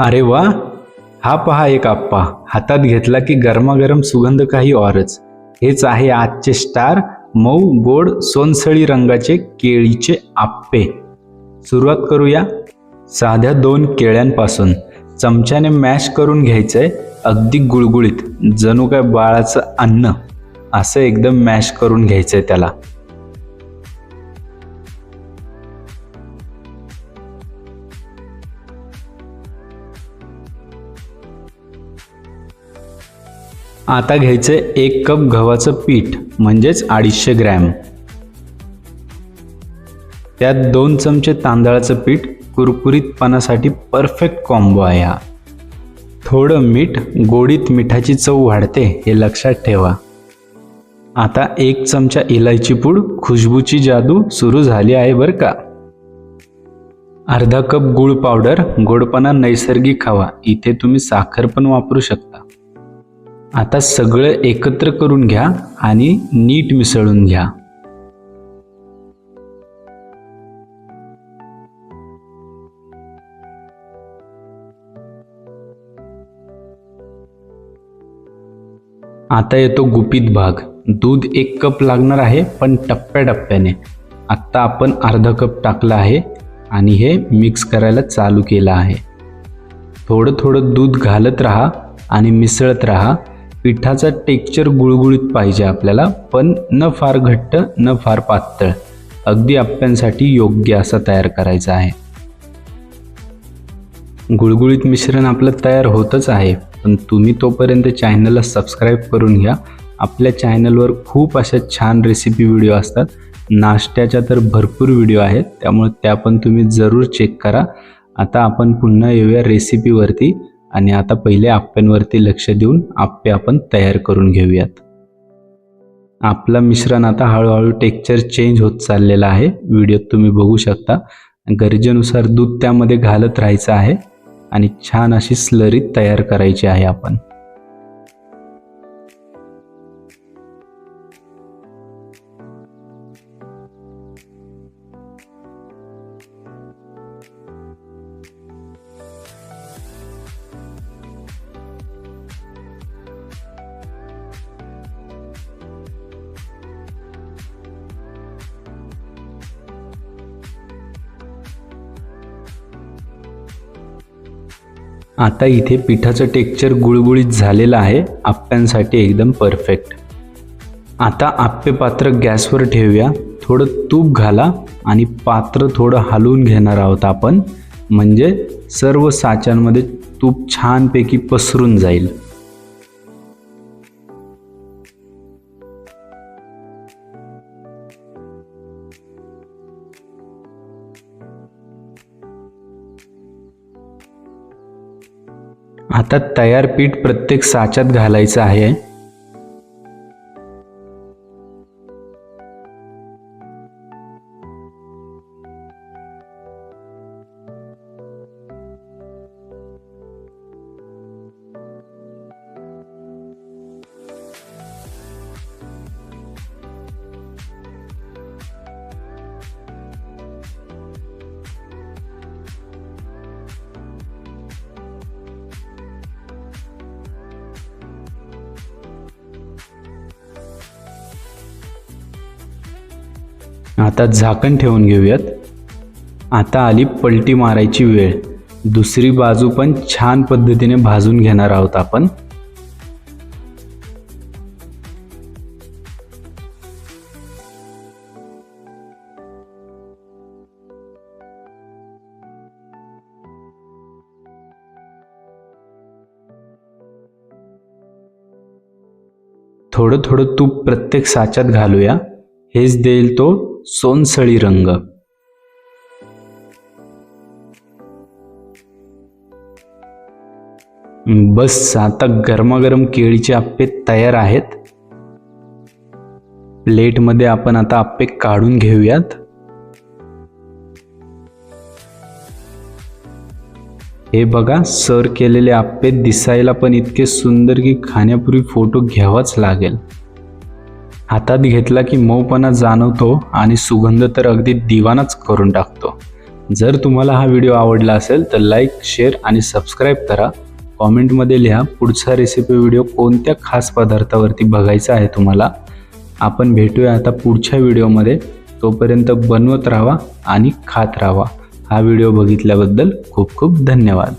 अरे वा. हा पहा एक आप्पा. हातात घेतला की गरमागरम सुगंध काही औरच. हेच आहे आजचे स्टार मऊ गोड सोनसळी रंगाचे केळीचे आप्पे. सुरुवात करूया. साध्या दोन केळ्यांपासून. चमच्याने मॅश करून घ्यायचंय. अगदी गुळगुळीत. जणू काय बाळाचं अन्न. असं एकदम मॅश करून घ्यायचंय त्याला. आता घ्यायचं एक कप गव्हाचं पीठ म्हणजेच अडीचशे ग्रॅम. त्यात दोन चमचे तांदळाचं पीठ कुरकुरीतपणासाठी परफेक्ट कॉम्बो आहे हा. थोडं मीठ गोडीत मिठाची चव वाढते हे लक्षात ठेवा. आता एक चमचा इलायची पूड खुशबूची जादू सुरू झाली आहे बरं का. अर्धा कप गूळ पावडर गोडपणा नैसर्गिक हवा इथे तुम्ही साखर पण वापरू शकता. आता सगळं एकत्र करून घ्या आणि नीट मिसळून घ्या. आता येतो गुपित भाग. दूध एक कप लागणार आहे पण टप्प्याटप्प्याने. आत्ता आपण अर्धा कप टाकला आहे आणि हे मिक्स करायला चालू केलं आहे. थोडं थोडं दूध घालत राहा आणि मिसळत राहा. पिठाचा टेक्चर गुळगुळीत पाहिजे आपल्याला पण न फार घट्ट न फार पातळ. अगदी आप्यांसाठी योग्य असा तयार करायचा आहे. गुळगुळीत मिश्रण आपलं तयार होतच आहे पण तुम्ही तोपर्यंत चॅनलला सबस्क्राईब करून घ्या. आपल्या चॅनलवर खूप अशा छान रेसिपी व्हिडिओ असतात. नाश्त्याच्या तर भरपूर व्हिडिओ आहेत त्यामुळे त्या पण तुम्ही जरूर चेक करा. आता आपण पुन्हा येऊया रेसिपीवरती आणि आता पहिले आप्प्यांवरती लक्ष देऊन आप्पे आपण तयार करून घेऊयात. आपलं मिश्रण आता हळूहळू टेक्चर चेंज होत चाललेलं आहे. व्हिडिओत तुम्ही बघू शकता. गरजेनुसार दूध त्यामध्ये घालत राहायचं आहे आणि छान अशी स्लरी तयार करायची आहे आपण. आता इथे पिठाचं टेक्चर गुळगुळीत झालेलं आहे. आप्प्यांसाठी एकदम परफेक्ट. आता आप्पे पात्र गॅसवर ठेवूया. थोडं तूप घाला आणि पात्र थोडं हलवून घेणार आहोत आपण. म्हणजे सर्व साच्यांमध्ये तूप छानपैकी पसरून जाईल. आता तयार पीठ प्रत्येक साच्यात घालायचं आहे. आता झाकण ठेवून घेऊयात. आता आली पलटी मारायची वेळ. दुसरी बाजू पण छान पद्धतीने भाजून घेणार आहोत आपण. थोडं थोडं तूप प्रत्येक साच्यात घालूया. हेच देईल तो सोनसळी रंग. बस आता गरमागरम केळीचे आप्पे तयार आहेत. प्लेटमध्ये आपण आता आप्पे काढून घेऊयात. हे बघा सर केलेले आप्पे दिसायला पण इतके सुंदर की खाण्यापूर्वी फोटो घ्यावाच लागेल. हातात घेतला की मऊपणा जाणवतो आणि सुगंध तर अगदी दिवानाच करून टाकतो. जर तुम्हाला हा व्हिडिओ आवडला असेल तर लाईक शेअर आणि सबस्क्राईब करा. कॉमेंटमध्ये लिहा पुढचा रेसिपी व्हिडिओ कोणत्या खास पदार्थावरती बघायचा आहे तुम्हाला. आपण भेटूया आता पुढच्या व्हिडिओमध्ये. तोपर्यंत बनवत राहा आणि खात राहा. हा व्हिडिओ बघितल्याबद्दल खूप खूप धन्यवाद.